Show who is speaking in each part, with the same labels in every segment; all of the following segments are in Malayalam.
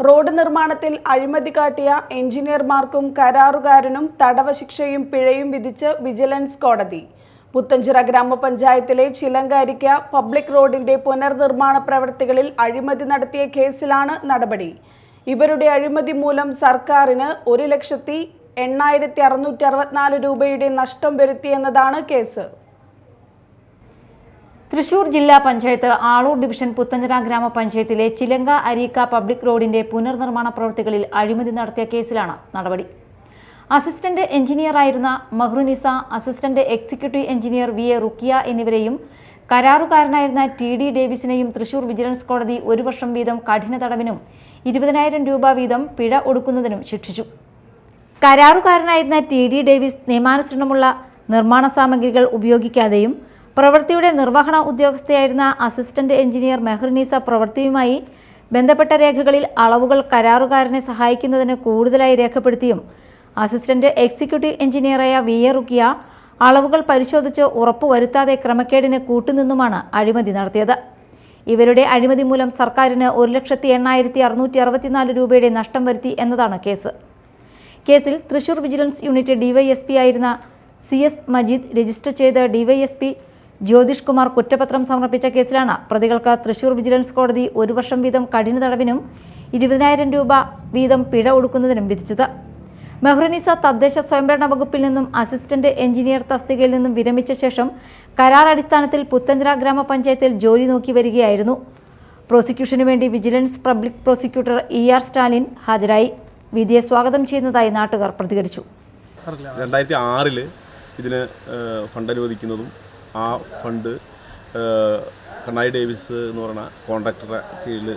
Speaker 1: റോഡ് നിർമ്മാണത്തിൽ അഴിമതി കാട്ടിയ എഞ്ചിനീയർമാർക്കും കരാറുകാരനും തടവ ശിക്ഷയും പിഴയും വിധിച്ച് വിജിലൻസ് കോടതി. പുത്തഞ്ചിറ ഗ്രാമപഞ്ചായത്തിലെ ചിലങ്കാരിക്ക പബ്ലിക് റോഡിന്റെ പുനർനിർമ്മാണ പ്രവൃത്തികളിൽ അഴിമതി നടത്തിയ കേസിലാണ് നടപടി. ഇവരുടെ അഴിമതി മൂലം സർക്കാരിന് ഒരു ലക്ഷത്തി എണ്ണായിരത്തി അറുന്നൂറ്റി അറുപത്തിനാല് രൂപയുടെ നഷ്ടം വരുത്തിയെന്നതാണ് കേസ്.
Speaker 2: തൃശൂർ ജില്ലാ പഞ്ചായത്ത് ആളൂർ ഡിവിഷൻ പുത്തഞ്ചിറ ഗ്രാമപഞ്ചായത്തിലെ ചിലങ്ക അരീക്ക പബ്ലിക് റോഡിന്റെ പുനർനിർമ്മാണ പ്രവൃത്തികളിൽ അഴിമതി നടത്തിയ കേസിലാണ് നടപടി. Assistant എഞ്ചിനീയറായിരുന്ന Mehrunisa assistant executive engineer V A Rukkiya എന്നിവരെയും കരാറുകാരനായിരുന്ന ടി ഡി ഡേവിസിനെയും തൃശൂർ വിജിലൻസ് കോടതി ഒരു വർഷം വീതം കഠിന തടവിനും ഇരുപതിനായിരം രൂപ വീതം പിഴ ഒടുക്കുന്നതിനും ശിക്ഷിച്ചു. കരാറുകാരനായിരുന്ന ടി ഡി ഡേവിസ് നിയമാനുസരണമുള്ള നിർമ്മാണ സാമഗ്രികൾ ഉപയോഗിക്കാതെയും പ്രവൃത്തിയുടെ നിർവഹണ ഉദ്യോഗസ്ഥയായിരുന്ന അസിസ്റ്റന്റ് എഞ്ചിനീയർ മെഹ്റുനീസ പ്രവൃത്തിയുമായി ബന്ധപ്പെട്ട രേഖകളിൽ അളവുകൾ കരാറുകാരനെ സഹായിക്കുന്നതിന് കൂടുതലായി രേഖപ്പെടുത്തിയും അസിസ്റ്റന്റ് എക്സിക്യൂട്ടീവ് എഞ്ചിനീയറായ വി എ റുക്കിയ അളവുകൾ പരിശോധിച്ച് ഉറപ്പുവരുത്താതെ ക്രമക്കേടിന് കൂട്ടുനിന്നുമാണ് അഴിമതി നടത്തിയത്. ഇവരുടെ അഴിമതി മൂലം സർക്കാരിന് ഒരു ലക്ഷത്തി എണ്ണായിരത്തി അറുന്നൂറ്റി അറുപത്തിനാല് രൂപയുടെ നഷ്ടം വരുത്തി എന്നതാണ് കേസ്. കേസിൽ തൃശൂർ വിജിലൻസ് യൂണിറ്റ് ഡിവൈഎസ്പി ആയിരുന്ന സി എസ് മജീദ് രജിസ്റ്റർ ചെയ്ത ഡിവൈഎസ്പി ജ്യോതിഷ് കുമാർ കുറ്റപത്രം സമർപ്പിച്ച കേസിലാണ് പ്രതികൾക്ക് തൃശൂർ വിജിലൻസ് കോടതി ഒരു വർഷം വീതം കഠിന തടവിനും ഇരുപതിനായിരം രൂപ വീതം പിഴ ഒടുക്കുന്നതിനും വിധിച്ചത്. മെഹ്റുനിസ തദ്ദേശ സ്വയംഭരണ വകുപ്പിൽ നിന്നും അസിസ്റ്റന്റ് എഞ്ചിനീയർ തസ്തികയിൽ നിന്നും വിരമിച്ച ശേഷം കരാർ അടിസ്ഥാനത്തിൽ പുത്തഞ്ചിറ ഗ്രാമപഞ്ചായത്തിൽ ജോലി നോക്കി വരികയായിരുന്നു. പ്രോസിക്യൂഷനു വേണ്ടി vigilance public prosecutor E R Stalin ഹാജരായി. വിധിയെ സ്വാഗതം ചെയ്യുന്നതായി നാട്ടുകാർ പ്രതികരിച്ചു.
Speaker 3: രണ്ടായിരത്തി ആറിൽ ഇതിന് ഫണ്ട് അനുവദിക്കുന്നതും ആ ഫണ്ട് കണ്ണായി ഡേവിസ് എന്ന് പറയുന്ന കോൺട്രാക്ടറുടെ കീഴിൽ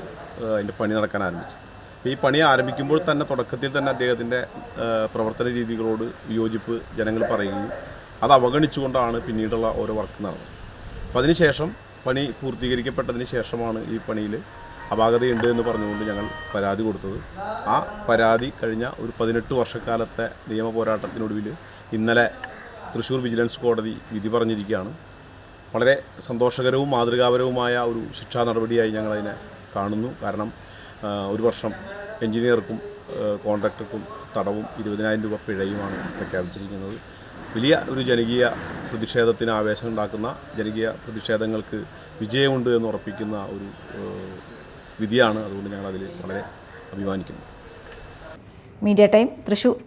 Speaker 3: അതിന്റെ പണി നടക്കാൻ ആരംഭിച്ചു. അപ്പോൾ ഈ പണി ആരംഭിക്കുമ്പോൾ തന്നെ തുടക്കത്തിൽ തന്നെ അദ്ദേഹത്തിന്റെ പ്രവർത്തന രീതികളോട് വിയോജിപ്പ് ജനങ്ങൾ പറയുകയും അത് അവഗണിച്ചുകൊണ്ടാണ് പിന്നീടുള്ള ഓരോ വർക്ക് നടന്നത്. അപ്പോൾ അതിനുശേഷം പണി പൂർത്തീകരിക്കപ്പെട്ടതിന് ശേഷമാണ് ഈ പണിയിൽ അപാകതയുണ്ട് എന്ന് പറഞ്ഞുകൊണ്ട് ഞങ്ങൾ പരാതി കൊടുത്തത്. ആ പരാതി കഴിഞ്ഞ ഒരു പതിനെട്ട് വർഷക്കാലത്തെ നിയമ പോരാട്ടത്തിനൊടുവിൽ ഇന്നലെ തൃശ്ശൂർ വിജിലൻസ് കോടതി വിധി പറഞ്ഞിരിക്കുകയാണ്. വളരെ സന്തോഷകരവും മാതൃകാപരവുമായ ഒരു ശിക്ഷാ നടപടിയായി ഞങ്ങളതിനെ കാണുന്നു. കാരണം ഒരു വർഷം എഞ്ചിനീയർക്കും കോൺട്രാക്ടർക്കും തടവും ഇരുപതിനായിരം രൂപ പിഴയുമാണ് പ്രഖ്യാപിച്ചിരിക്കുന്നത്. വലിയ ഒരു ജനകീയ പ്രതിഷേധത്തിന് ആവേശം ഉണ്ടാക്കുന്ന ജനകീയ പ്രതിഷേധങ്ങൾക്ക് വിജയമുണ്ട് എന്ന് ഉറപ്പിക്കുന്ന ഒരു വിധിയാണ് അതുകൊണ്ട് ഞങ്ങളതിൽ വളരെ അഭിമാനിക്കുന്നു.
Speaker 2: Media time Thrissur.